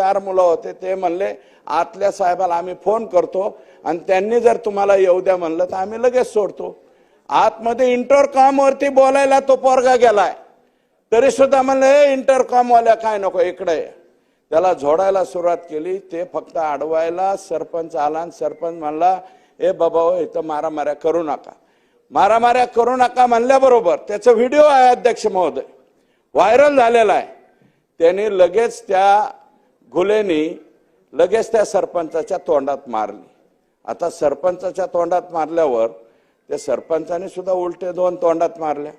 चार मुलं होते ते म्हणले आतल्या साहेबाला आम्ही फोन करतो आणि त्यांनी जर तुम्हाला येऊ द्या म्हणलं तर आम्ही लगेच सोडतो. आतमध्ये इंटरकॉम वरती बोलायला तो पोरगा गेलाय. तरी सुद्धा म्हणलं हे इंटरकॉम वाल्या काय नको इकडे त्याला झोडायला सुरुवात केली ते फक्त अडवायला सरपंच आला आणि सरपंच म्हणला ए बाबा हो इथं मारामाऱ्या करू नका. मारामाऱ्या करू नका म्हणल्याबरोबर त्याचा व्हिडिओ आहे अध्यक्ष महोदय व्हायरल झालेला आहे. त्यांनी लगेच त्या घुलेने लगेच त्या सरपंचाच्या तोंडात मारली. आता सरपंचाच्या तोंडात मारल्यावर त्या सरपंचाने सुद्धा उलटे दोन तोंडात मारल्या.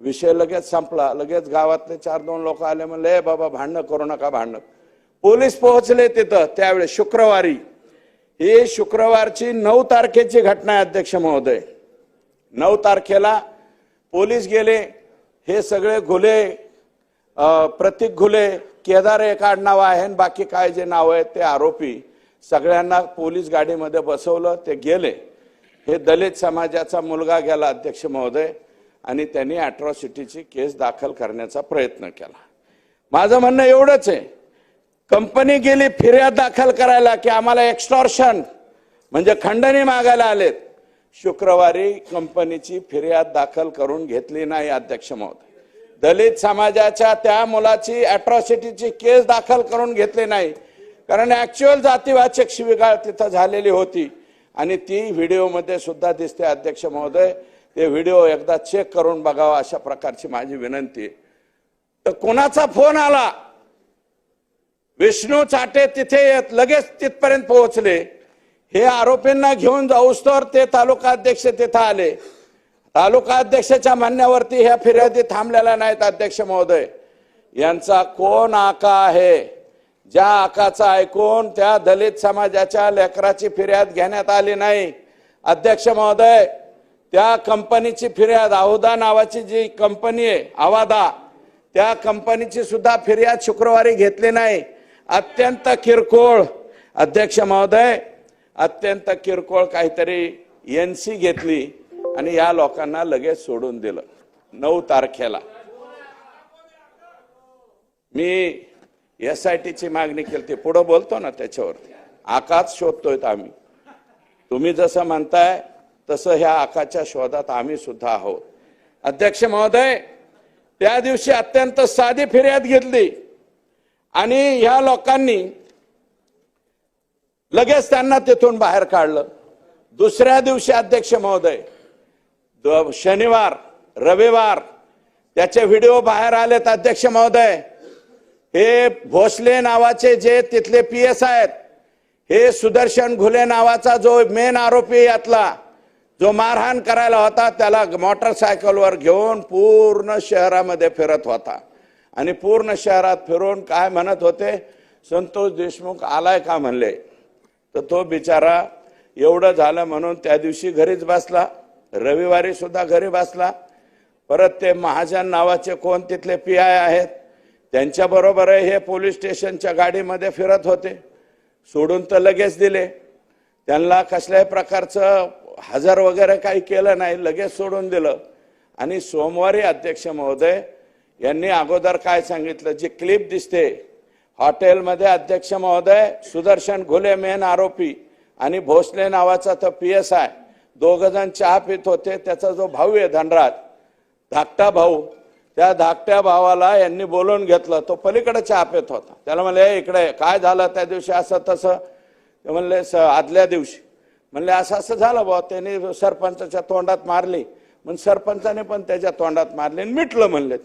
विषय लगेच संपला. लगेच गावातले चार दोन लोक आले म्हणले बाबा भांडणं करू नका भांडणं. पोलीस पोहोचले तिथं त्यावेळेस शुक्रवारी. ही शुक्रवारची नऊ तारखेची घटना आहे अध्यक्ष महोदय. नऊ तारखेला पोलीस गेले. हे सगळे घुले प्रतीक घुले केदार एक आडनाव आहे आणि बाकी काय जे नाव आहेत ते आरोपी सगळ्यांना पोलीस गाडीमध्ये बसवलं ते गेले. हे दलित समाजाचा मुलगा गेला अध्यक्ष महोदय आणि त्यांनी अॅट्रॉसिटीची केस दाखल करण्याचा प्रयत्न केला. माझं म्हणणं एवढंच आहे. कंपनी गेली फिर्याद दाखल करायला की आम्हाला एक्स्टॉर्शन म्हणजे खंडणी मागायला आलेत. शुक्रवारी कंपनीची फिर्याद दाखल करून घेतली नाही अध्यक्ष महोदय. दलित समाजाच्या त्या मुलाची अॅट्रॉसिटीची केस दाखल करून घेतली नाही. कारण ॲक्च्युअल जातीवाचक शिविगाळ तिथं झालेली होती. आणि ती व्हिडिओमध्ये सुद्धा दिसते अध्यक्ष महोदय. ते व्हिडिओ एकदा चेक करून बघावा अशा प्रकारची माझी विनंती. तर कोणाचा फोन आला? विष्णू चाटे तिथे येत लगेच तिथपर्यंत पोहोचले. हे आरोपींना घेऊन जाऊस तर ते तालुका अध्यक्ष तिथं आले. तालुका अध्यक्षाच्या म्हणण्यावरती ह्या फिर्यादी थांबलेल्या नाहीत अध्यक्ष महोदय. यांचा कोण आका आहे? ज्या आकाचा ऐकून त्या दलित समाजाच्या लेकराची फिर्याद घेण्यात आली नाही. अध्यक्ष महोदय त्या कंपनीची फिर्याद आहुदा नावाची जी कंपनी आहे आवादा त्या कंपनीची सुद्धा फिर्याद शुक्रवारी घेतली नाही. अत्यंत किरकोळ. अध्यक्ष महोदय अत्यंत किरकोळ काहीतरी एन सी घेतली. आणि या लोकांना लगेच सोडून दिलं. नऊ तारखेला. मी एस आय टीची मागणी केली ती पुढं बोलतो ना त्याच्यावरती. आकाच शोधतोय आम्ही. तुम्ही जसं म्हणताय तसं ह्या आकाच्या शोधात आम्ही सुद्धा आहोत. अध्यक्ष महोदय त्या दिवशी अत्यंत साधी फिर्याद घेतली. आणि ह्या लोकांनी लगेच त्यांना तिथून बाहेर काढलं. दुसऱ्या दिवशी अध्यक्ष महोदय शनिवार रविवार त्याचे व्हिडिओ बाहेर आलेत अध्यक्ष महोदय. हे भोसले नावाचे जे तिथले पी एस आहेत हे सुदर्शन घुले नावाचा जो मेन आरोपी यातला जो मारहाण करायला होता त्याला मोटरसायकलवर घेऊन पूर्ण शहरामध्ये फिरत होता. आणि पूर्ण शहरात फिरून काय म्हणत होते? संतोष देशमुख आलाय का म्हणले? तर तो बिचारा एवढं झालं म्हणून त्या दिवशी घरीच बसला. रविवारी सुद्धा घरी बसला. परत ते महाजन नावाचे कोण तिथले पी आय आहेत त्यांच्याबरोबर हे पोलीस स्टेशनच्या गाडीमध्ये फिरत होते. सोडून तर लगेच दिले. त्यांना कसल्याही प्रकारचं हजर वगैरे काही केलं नाही लगेच सोडून दिलं. आणि सोमवारी अध्यक्ष महोदय यांनी अगोदर काय सांगितलं जी क्लिप दिसते हॉटेलमध्ये अध्यक्ष महोदय सुदर्शन घुले मेन आरोपी आणि भोसले नावाचा तो पी एस आय. दोघ जण चहा पित होते त्याचा जो भाऊ आहे धनराज धाकटा भाऊ त्या धाकट्या भावाला यांनी बोलवून घेतलं. तो पलीकडे चहा पित होता. त्याला म्हणले इकडे काय झालं त्या दिवशी असं तसं? ते म्हणले "स- आदल्या दिवशी. म्हणले असं असं झालं भाऊ त्यांनी सरपंचाच्या तोंडात मारली. मग सरपंचाने पण त्याच्या तोंडात मारली आणि मिटलं म्हणले.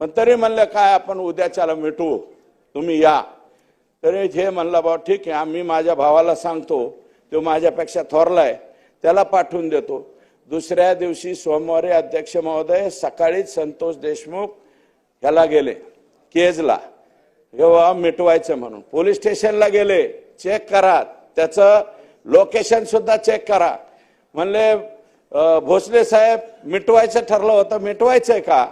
पण तरी म्हणलं काय आपण उद्याच्याला मिटवू तुम्ही या. तरी हे म्हणलं भाऊ ठीक आहे. आम्ही माझ्या भावाला सांगतो. तो माझ्यापेक्षा थोरला आहे त्याला पाठवून देतो. दुसऱ्या दिवशी सोमवारी अध्यक्ष महोदय सकाळीच संतोष देशमुख ह्याला गेले केजला. जेव्हा मिटवायचं म्हणून. पोलीस स्टेशनला गेले. चेक करा. त्याचं लोकेशन सुद्धा चेक करा. म्हणले भोसले साहेब मिटवायचं ठरलं होतं मिटवायचंय का?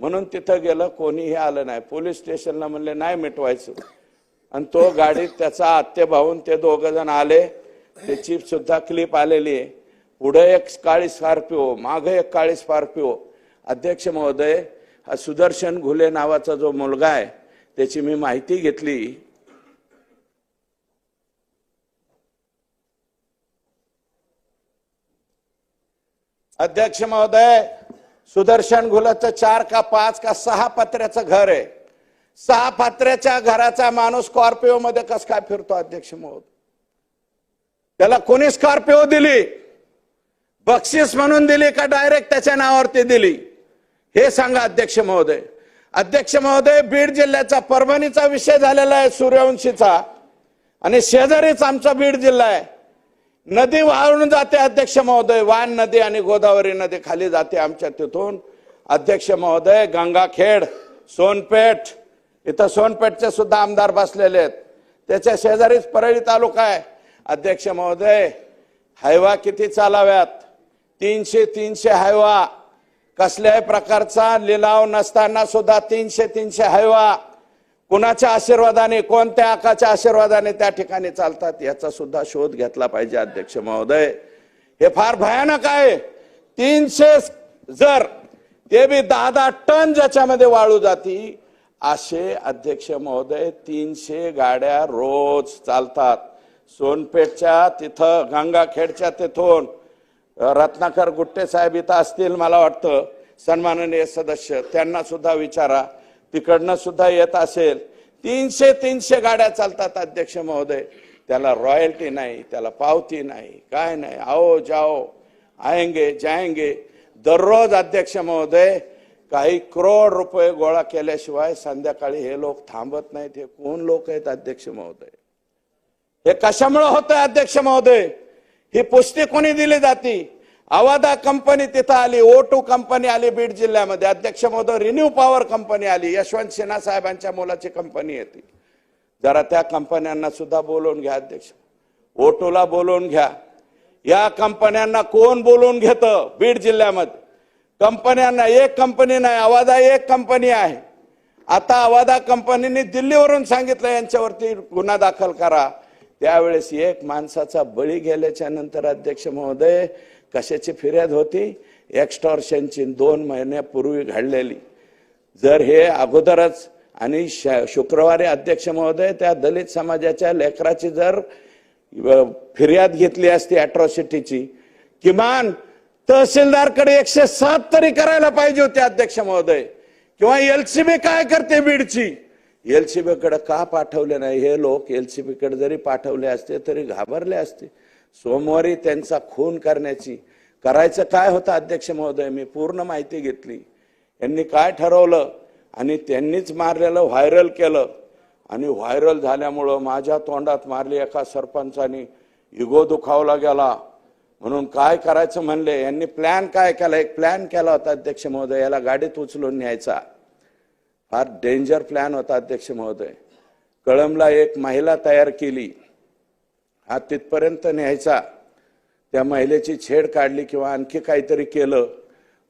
म्हणून तिथं गेलं कोणीही आलं नाही. पोलीस स्टेशनला म्हणले नाही मिटवायचं. आणि तो गाडीत त्याचा आत्ते भाऊन ते दोघ जण आले. त्याची सुद्धा क्लिप आलेली आहे. पुढे एक काळी स्कॉर्पिओ मागे एक काळी स्कॉर्पिओ अध्यक्ष महोदय हा सुदर्शन घुले नावाचा जो मुलगा आहे त्याची मी माहिती घेतली. अध्यक्ष महोदय सुदर्शन घुलाचं चार का पाच का सहा पत्र्याचं घर आहे. सहा पत्र्याच्या घराचा माणूस स्कॉर्पिओ मध्ये कस काय फिरतो अध्यक्ष महोदय? त्याला कोणी स्कॉर्पिओ दिली. बक्षीस म्हणून दिली का डायरेक्ट त्याच्या नावावरती दिली. हे सांगा अध्यक्ष महोदय. अध्यक्ष महोदय बीड जिल्ह्याचा परभणीचा विषय झालेला आहे सूर्यवंशीचा. आणि शेजारीच आमचा बीड जिल्हा आहे. नदी वाहून जाते अध्यक्ष महोदय. वान नदी आणि गोदावरी नदी खाली जाते आमच्या तिथून. अध्यक्ष महोदय गंगाखेड सोनपेठ. इथं सोनपेठचे सुद्धा आमदार बसलेले आहेत. त्याच्या शेजारीच परळी तालुका आहे. अध्यक्ष महोदय हायवा किती चालाव्यात? तीनशे तीनशे हायवा. कसल्याही प्रकारचा लिलाव नसताना सुद्धा तीनशे तीनशे हायवा. कुणाच्या आशीर्वादाने कोणत्या आकाच्या आशीर्वादाने त्या ठिकाणी चालतात याचा सुद्धा शोध घेतला पाहिजे अध्यक्ष महोदय. हे फार भयानक आहे. तीनशे जर ते बी दहा दहा टन ज्याच्यामध्ये वाळू जाती असे अध्यक्ष महोदय तीनशे गाड्या रोज चालतात. सोनपेठच्या तिथं गंगाखेडच्या तिथून रत्नाकर गुट्टे साहेब इथं असतील मला वाटतं सन्माननीय सदस्य. त्यांना सुद्धा विचारा. तिकडनं सुद्धा येत असेल. तीनशे तीनशे गाड्या चालतात अध्यक्ष महोदय. त्याला रॉयल्टी नाही त्याला पावती नाही काय नाही. आओ जाओ आएंगे जाएंगे. दररोज अध्यक्ष महोदय काही करोड रुपये गोळा केल्याशिवाय संध्याकाळी हे लोक थांबत नाहीत. हे कोण लोक आहेत अध्यक्ष महोदय? हे कशामुळे होतंय अध्यक्ष महोदय? ही पुष्टी कोणी दिली जाती? अवादा कंपनी तिथं आली ओ टू कंपनी आली बीड जिल्ह्यामध्ये. अध्यक्ष महोदय रिन्यू पॉवर कंपनी आली यशवंत सिन्हा साहेबांच्या मुलाची कंपनी येते. जरा त्या कंपन्यांना सुद्धा बोलवून घ्या अध्यक्ष. ओटोला बोलवून घ्या. या कंपन्यांना कोण बोलवून घेतं बीड जिल्ह्यामध्ये? कंपन्यांना एक कंपनी नाही अवादा एक कंपनी आहे. आता अवादा कंपनीने दिल्लीवरून सांगितलं यांच्यावरती गुन्हा दाखल करा. त्यावेळेस एक माणसाचा बळी गेल्याच्यानंतर अध्यक्ष महोदय कशाची फिर्याद होती? एक्स्टॉर्शनची दोन महिन्यापूर्वी घडलेली. जर हे अगोदरच आणि श- शुक्रवारी अध्यक्ष महोदय त्या दलित समाजाच्या लेकराची जर फिर्याद घेतली असती अॅट्रॉसिटीची किमान तहसीलदारकडे एकशे सात तरी करायला पाहिजे होते अध्यक्ष महोदय. किंवा एलसीबी काय करते बीडची? एलसीबी कडे का पाठवले नाही? हे लोक एलसीबी कडे जरी पाठवले असते तरी घाबरले असते. सोमवारी त्यांचा खून करण्याची करायचं काय होतं अध्यक्ष महोदय? मी पूर्ण माहिती घेतली. यांनी काय ठरवलं? आणि त्यांनीच मारलेलं व्हायरल केलं. आणि व्हायरल झाल्यामुळं माझ्या तोंडात मारली एका सरपंचानी. इगो दुखावला गेला. म्हणून काय करायचं म्हणले? यांनी प्लॅन काय केला? एक प्लॅन केला होता अध्यक्ष महोदय याला गाडीत उचलून न्यायचा. फार डेंजर प्लॅन होता अध्यक्ष महोदय. कळमला एक महिला तयार केली. हा तिथपर्यंत न्यायचा. त्या महिलेची छेड काढली किंवा आणखी काहीतरी केलं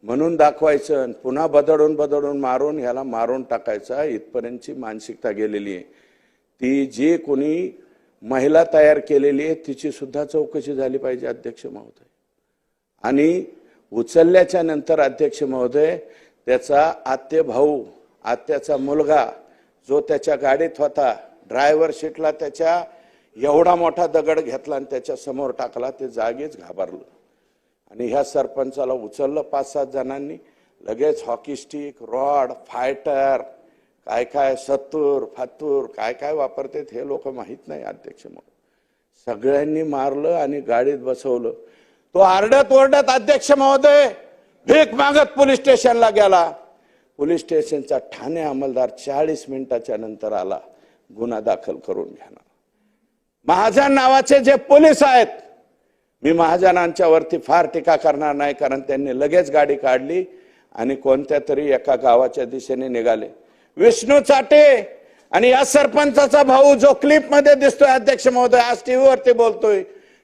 म्हणून दाखवायचं आणि पुन्हा बदडून बदडून मारून ह्याला मारून टाकायचा. इथपर्यंतची मानसिकता गेलेली आहे. ती जी कोणी महिला तयार केलेली आहे तिची सुद्धा चौकशी झाली पाहिजे अध्यक्ष महोदय. आणि उचलल्याच्या नंतर अध्यक्ष महोदय त्याचा आत्य भाऊ आत्याचा मुलगा जो त्याच्या गाडीत होता ड्रायव्हर सीटला त्याच्या एवढा मोठा दगड घेतला आणि त्याच्यासमोर टाकला ते जागीच घाबरलं. आणि ह्या सरपंचाला उचललं पाच सात जणांनी. लगेच हॉकी स्टिक रॉड फायटर काय काय सत्तूर फातूर काय काय वापरतात हे लोक माहीत नाही अध्यक्ष म्हणून सगळ्यांनी मारलं आणि गाडीत बसवलं. तो आरडत ओरड्यात अध्यक्ष महोदय भीक मागत पोलीस स्टेशनला गेला. पोलीस स्टेशनचा ठाणे अंमलदार चाळीस मिनिटाच्या नंतर आला गुन्हा दाखल करून घेणार. महाजन नावाचे जे पोलीस आहेत मी महाजनांच्या वरती फार टीका करणार नाही कारण त्यांनी लगेच गाडी काढली आणि कोणत्या तरी एका गावाच्या दिशेने निघाले. विष्णू चाटे आणि या सरपंचाचा भाऊ जो क्लिपमध्ये दिसतोय अध्यक्ष महोदय आज टीव्हीवरती बोलतोय.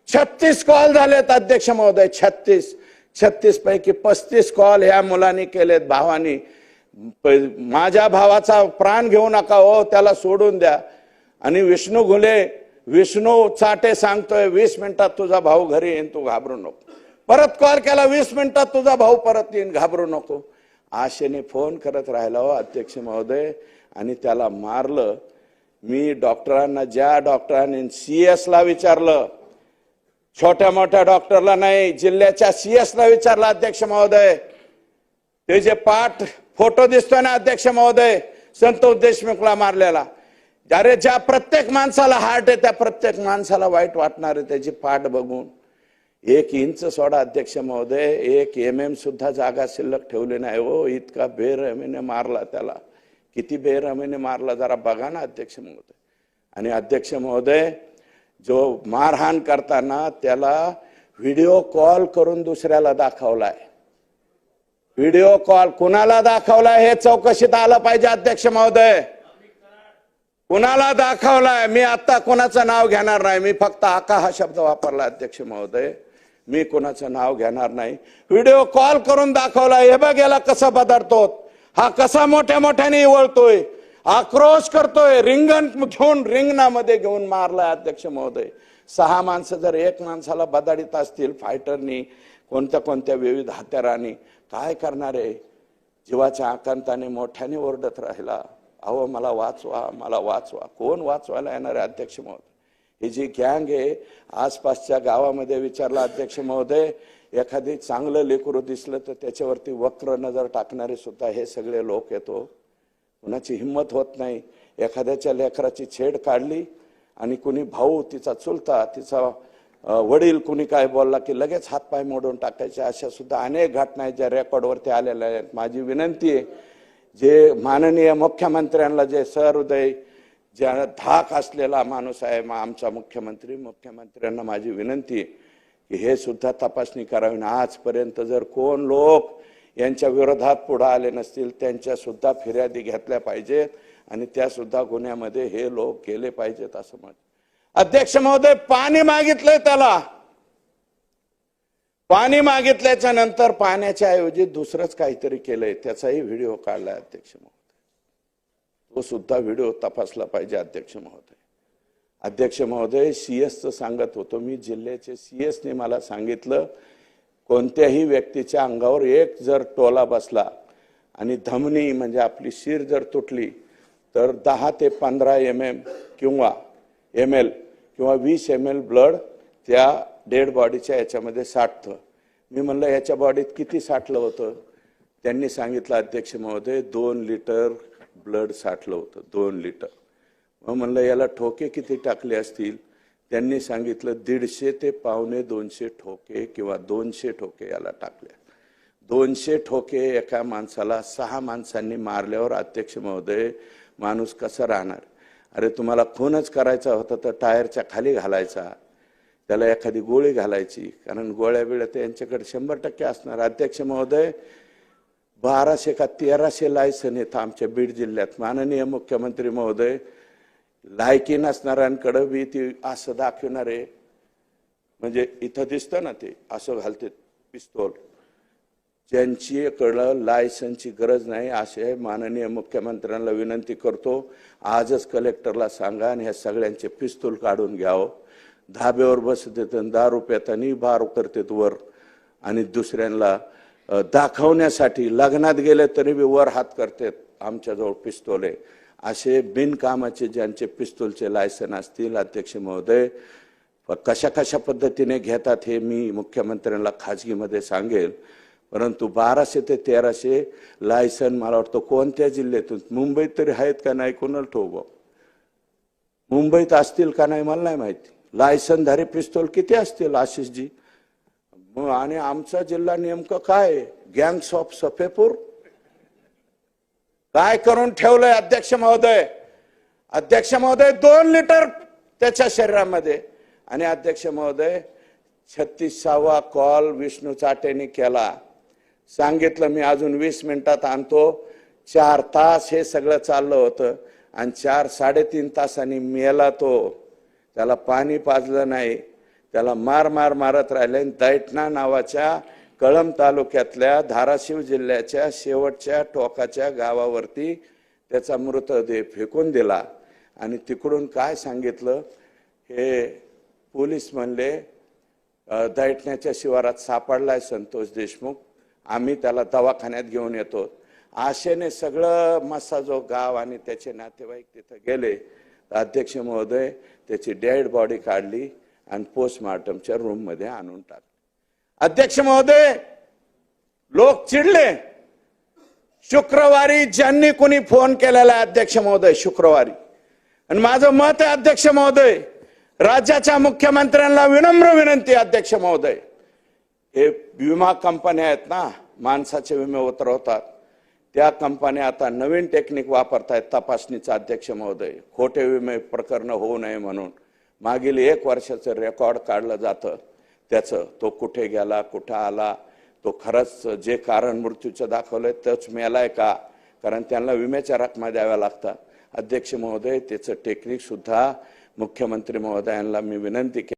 छत्तीस कॉल झालेत अध्यक्ष महोदय छत्तीस. छत्तीस पैकी पस्तीस कॉल ह्या मुलांनी केलेत भावानी. माझ्या भावाचा प्राण घेऊ नका हो त्याला सोडून द्या. आणि विष्णू घुले विष्णू चाटे सांगतोय वीस मिनिटात तुझा भाऊ घरी येईन तू घाबरू नको. परत कॉल केला वीस मिनिटात तुझा भाऊ परत येईन घाबरू नको. आशेने फोन करत राहिला हो अध्यक्ष महोदय. आणि त्याला मारलं. मी डॉक्टरांना ज्या डॉक्टरांनी सी एसला विचारलं छोट्या मोठ्या डॉक्टरला नाही जिल्ह्याच्या सी एसला विचारलं अध्यक्ष महोदय ते जे पाठ फोटो दिसतोय ना अध्यक्ष महोदय? संतोष देशमुखला मारलेला. अरे ज्या प्रत्येक माणसाला हार्ट आहे त्या प्रत्येक माणसाला वाईट वाटणार आहे त्याची पाठ बघून. एक इंच सोडा अध्यक्ष महोदय एक एम एम सुद्धा जागा शिल्लक ठेवली नाही हो. इतका बेरहमीने मारला त्याला. किती बेरहमीने मारला जरा बघा ना अध्यक्ष महोदय. आणि अध्यक्ष महोदय जो मारहाण करताना त्याला व्हिडिओ कॉल करून दुसऱ्याला दाखवलाय. व्हिडिओ कॉल कुणाला दाखवलाय हे चौकशीत आलं पाहिजे अध्यक्ष महोदय. कुणाला दाखवलाय? मी आता कोणाचं नाव घेणार नाही. मी फक्त आका हा शब्द वापरला अध्यक्ष महोदय. मी कोणाचं नाव घेणार नाही. व्हिडिओ कॉल करून दाखवलाय. हे बघ याला कसं बदलतो हा कसा मोठ्या मोठ्याने वळतोय आक्रोश करतोय. रिंगण घेऊन रिंगणामध्ये घेऊन मारलाय अध्यक्ष महोदय. सहा माणसं जर एक माणसाला बदाडीत असतील फायटरनी कोणत्या कोणत्या विविध हत्यारांनी काय करणार आहे? जीवाच्या आकांताने मोठ्याने ओरडत राहिला. अहो मला वाचवा मला वाचवा. कोण वाचवायला येणार आहे अध्यक्ष महोदय? ही जी गँग आहे आसपासच्या गावामध्ये विचारला अध्यक्ष महोदय एखादी चांगलं लेकरू दिसलं तर त्याच्यावरती वक्र नजर टाकणारे सुद्धा हे सगळे लोक येतो. कुणाची हिंमत होत नाही. एखाद्याच्या लेकराची छेड काढली आणि कुणी भाऊ तिचा चुलता तिचा वडील कुणी काय बोलला की लगेच हातपाय मोडून टाकायचे अशा सुद्धा अनेक घटना आहेत ज्या रेकॉर्डवरती आलेल्या आहेत. माझी विनंती आहे जे माननीय मुख्यमंत्र्यांना जे सहृदय ज्या धाक असलेला माणूस आहे मा- आमचा मुख्यमंत्री मुख्यमंत्र्यांना माझी विनंती आहे की हे सुद्धा तपासणी करावी. आणि आजपर्यंत जर कोण लोक यांच्या विरोधात पुढे आले नसतील त्यांच्या सुद्धा फिर्यादी घेतल्या पाहिजेत आणि त्या सुद्धा गुन्ह्यामध्ये हे लोक गेले पाहिजेत असं म्हणत. अध्यक्ष महोदय पाणी मागितलंय त्याला. पाणी मागितल्याच्या नंतर पाण्याच्या ऐवजी दुसरंच काहीतरी केलंय त्याचाही व्हिडिओ काढलाय अध्यक्ष महोदय. तो सुद्धा व्हिडिओ तपासला पाहिजे अध्यक्ष महोदय. अध्यक्ष महोदय सीएसचं सांगत होतो मी जिल्ह्याचे सीएसने मला सांगितलं कोणत्याही व्यक्तीच्या अंगावर एक जर टोला बसला आणि धमनी म्हणजे आपली शिर जर तुटली तर दहा ते पंधरा एम एम किंवा एम एल किंवा वीस एम एल ब्लड त्या डेड बॉडीच्या याच्यामध्ये साठतं. मी म्हणलं याच्या बॉडीत किती साठलं होतं? त्यांनी सांगितलं अध्यक्ष महोदय दोन लिटर ब्लड साठलं होतं दोन लिटर मग म्हणलं याला ठोके किती टाकले असतील? त्यांनी सांगितलं दीडशे ते पावणे दोनशे ठोके किंवा दोनशे ठोके याला टाकले. दोनशे ठोके एका माणसाला सहा माणसांनी मारल्यावर अध्यक्ष महोदय माणूस कसा राहणार? अरे तुम्हाला खूनच करायचा होता तर टायरच्या खाली घालायचा त्याला एखादी गोळी घालायची कारण गोळ्या बिळ्या तर यांच्याकडे शंभर टक्के असणार. अध्यक्ष महोदय बाराशे का तेराशे लायसन येतं आमच्या बीड जिल्ह्यात. माननीय मुख्यमंत्री महोदय लायकी नसणाऱ्यांकडं बी ती असं दाखवणारे म्हणजे इथं दिसतं ना ते असं घालते पिस्तोल. ज्यांच्याकडं लायसनची गरज नाही असे माननीय मुख्यमंत्र्यांना विनंती करतो. आजच कलेक्टरला सांगा आणि ह्या सगळ्यांचे पिस्तूल काढून घ्यावं. धाब्यावर बसत दारू पेतानी बारू करतेत वर. आणि दुसऱ्यांना दाखवण्यासाठी लग्नात गेले तरी बी वर हात करतात आमच्याजवळ पिस्तूल आहे. असे बिनकामाचे ज्यांचे पिस्तूलचे लायसन असतील अध्यक्ष महोदय कशा कशा पद्धतीने घेतात हे मी मुख्यमंत्र्यांना खाजगीमध्ये सांगेल. परंतु बाराशे ते तेराशे लायसन मला वाटतं कोणत्या जिल्ह्यातून? मुंबईत तरी आहेत का नाही? कोणाला ठोक मुंबईत असतील का नाही मला नाही माहिती. लायसनधारी पिस्तोल किती असतील आशिषजी? मग आणि आमचा जिल्हा नेमकं काय गँग्स ऑफ सफेपूर काय करून ठेवलंय अध्यक्ष महोदय? अध्यक्ष महोदय दोन लिटर त्याच्या शरीरामध्ये. आणि अध्यक्ष महोदय छत्तीसावा कॉल विष्णू चाटेने केला. सांगितलं मी अजून वीस मिनिटात आणतो. चार तास हे सगळं चाललं होतं आणि चार साडेतीन तासांनी मेला तो. त्याला पाणी पाजलं नाही. त्याला मार मार मारत राहिले आणि दैटणा नावाच्या कळंब तालुक्यातल्या धाराशिव जिल्ह्याच्या शेवटच्या टोकाच्या गावावरती त्याचा मृतदेह फेकून दिला. आणि तिकडून काय सांगितलं? हे पोलीस म्हणले दैटण्याच्या शिवारात सापडलाय संतोष देशमुख. आम्ही त्याला दवाखान्यात घेऊन येतो. आशेने सगळं मसा जो गाव आणि त्याचे नातेवाईक तिथं गेले. अध्यक्ष महोदय त्याची डेड बॉडी काढली आणि पोस्टमार्टमच्या रूममध्ये आणून टाक अध्यक्ष महोदय लोक चिडले. शुक्रवारी ज्यांनी कोणी फोन केलेला आहे अध्यक्ष महोदय शुक्रवारी. आणि माझं मत आहे अध्यक्ष महोदय राज्याच्या मुख्यमंत्र्यांना विनम्र विनंती अध्यक्ष महोदय. हे विमा कंपन्या आहेत ना माणसाचे विमे उतरवतात. त्या कंपन्या आता नवीन टेक्निक वापरतायत तपासणीचा अध्यक्ष महोदय. खोटे विमे प्रकरण होऊ नये म्हणून. मागील एक वर्षाचं रेकॉर्ड काढलं जातं. त्याचं तो कुठे गेला कुठं आला तो खरंच जे कारण मृत्यूचं दाखवलंय तोच मेलाय का? कारण त्यांना विम्याच्या रकमा द्याव्या लागतात. अध्यक्ष महोदय त्याचं टेक्निकसुद्धा मुख्यमंत्री महोदयांना मी विनंती केली